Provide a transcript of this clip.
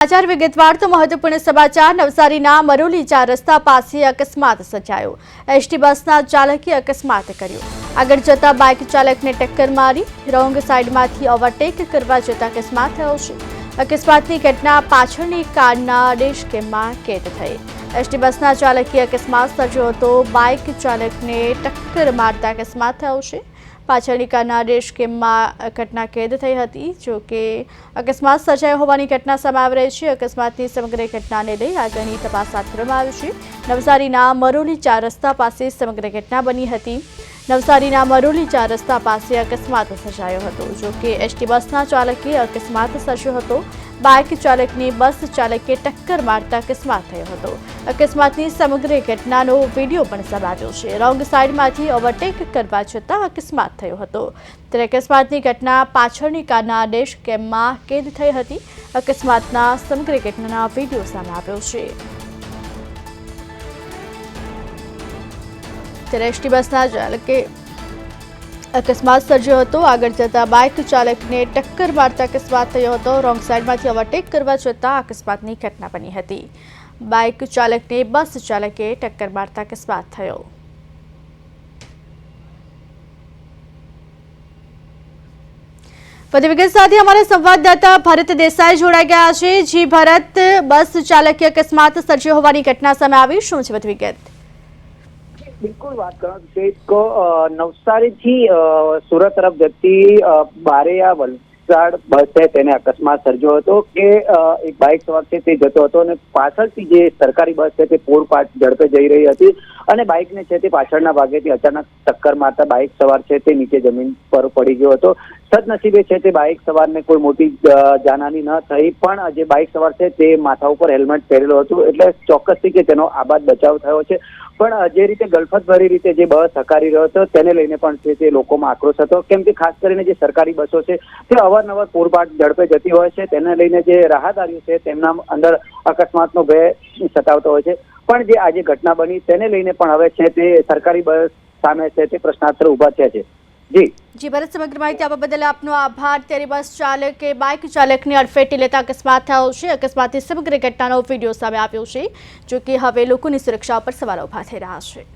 સમાચાર વિગતવાર તો મહત્વપૂર્ણ સમાચાર, નવસારીના મરોલી ચાર રસ્તા પાસે અકસ્માત સર્જાયો. એસટી બસના ચાલકે અકસ્માત કર્યો. આગળ જતા બાઇક ચાલકને ટક્કર મારી, રોંગ સાઈડમાંથી ઓવરટેક કરવા જતા અકસ્માત થયો છે. અકસ્માતની ઘટના પાછળની કારના ડેશ કેમમાં કેદ થઈ. એસટી બસના ચાલકે અકસ્માત સર્જ્યો હતો, બાઇક ચાલકને ટક્કર મારતા અકસ્માત થયો છે. પાછળની કારના ડેશ કેમમાં ઘટના કેદ થઈ હતી? જો કે અકસ્માત સર્જાયો હોવાની ઘટના સામે રહી છે. અકસ્માતની સમગ્ર ઘટનાને લઈ આગળની તપાસ હાથ ધરવામાં આવી છે. નવસારીના મરોલી ચાર રસ્તા પાસે સમગ્ર ઘટના બની હતી. નવસારીના મરોલી ચાર રસ્તા પાસે અકસ્માત સર્જાયો હતો. જો કે એસટી બસના ચાલકે અકસ્માત સર્જ્યો હતો. બાઇક ચાલકની બસ ચાલકે ટક્કર મારતા અકસ્માત થયો હતો. અકસ્માતની સમગ્ર ઘટનાનો વીડિયો પણ સામે છે. રોંગ સાઈડમાંથી ઓવરટેક કરવા છતાં અકસ્માત થયો હતો. ત્યારે અકસ્માતની ઘટના પાછળની કારના ડેશ કેમમાં કેદ થઈ હતી. અકસ્માતના સમગ્ર ઘટનાના વીડિયો સામે આવ્યો છે. ત્યારે એસટી બસના ચાલકે અકસ્માત સર્જ્યો હતો. આગળ જતા બાઇક ચાલકને ટક્કર મારતા અકસ્માત થયો હતો. રોંગ સાઈડમાંથી ઓવરટેક કરવા છતાં અકસ્માતની ઘટના બની હતી. બાઇક ચાલકને બસ ચાલકે ટક્કર મારતા અકસ્માત થયો. વધુ વિગત સાથે અમારા સંવાદદાતા ભરત દેસાઈ જોડાઈ ગયા છે. જી ભરત, બસ ચાલકે અકસ્માત સર્જ્યો હોવાની ઘટના સામે આવી. શું છે વધુ વિગત? બિલકુલ વાત કરો છે. તો નવસારી થી સુરત તરફ જતી બારેયા વલસાડ બસ તેને અકસ્માત સર્જ્યો હતો કે એક બાઇક સવાર છે તે જતો હતો અને પાછળથી જે સરકારી બસ છે તે પૂરપાટ ઝડપે જઈ રહી હતી અને બાઇકને છે તે પાછળના ભાગેથી અચાનક ટક્કર મારતા બાઇક સવાર છે તે નીચે જમીન પર પડી ગયો હતો. સદનસીબે છે તે બાઇક સવારને કોઈ મોટી જાનહાની ન થઈ, પણ જે બાઇક સવાર છે તે માથા ઉપર હેલ્મેટ પહેરેલું હતું, એટલે ચોક્કસથી કે તેનો આબાદ બચાવ થયો છે. પણ જે રીતે ગલફતભરી રીતે જે બસ હકારી રહ્યો હતો, તેને લઈને પણ છે તે લોકોમાં આક્રોશ હતો. કેમ કે ખાસ કરીને જે સરકારી બસો છે, તે અવારનવાર પૂરપાટ ઝડપે જતી હોય છે. તેને લઈને જે રાહદારીઓ છે, તેમના અંદર અકસ્માતનો ભય સતાવતો હોય છે. પણ, જે આજે ઘટના બની, તેને લઈને પણ હવે છે તે સરકારી બસ સામે છે તે પ્રશ્નાર્થ ઊભા થયા છે. જી. જી, ભરત સમગ્ર માહિતી આપવા બદલ આપનો આભાર. ત્યારે બસ ચાલકે, બાઇક ચાલકને અડફેટી લેતા અકસ્માત થયો છે. અકસ્માતની સમગ્ર ઘટનાનો વીડિયો સામે આવ્યો છે જો કે હવે લોકોની સુરક્ષા પર સવાલો ઊભા થઈ રહ્યા છે.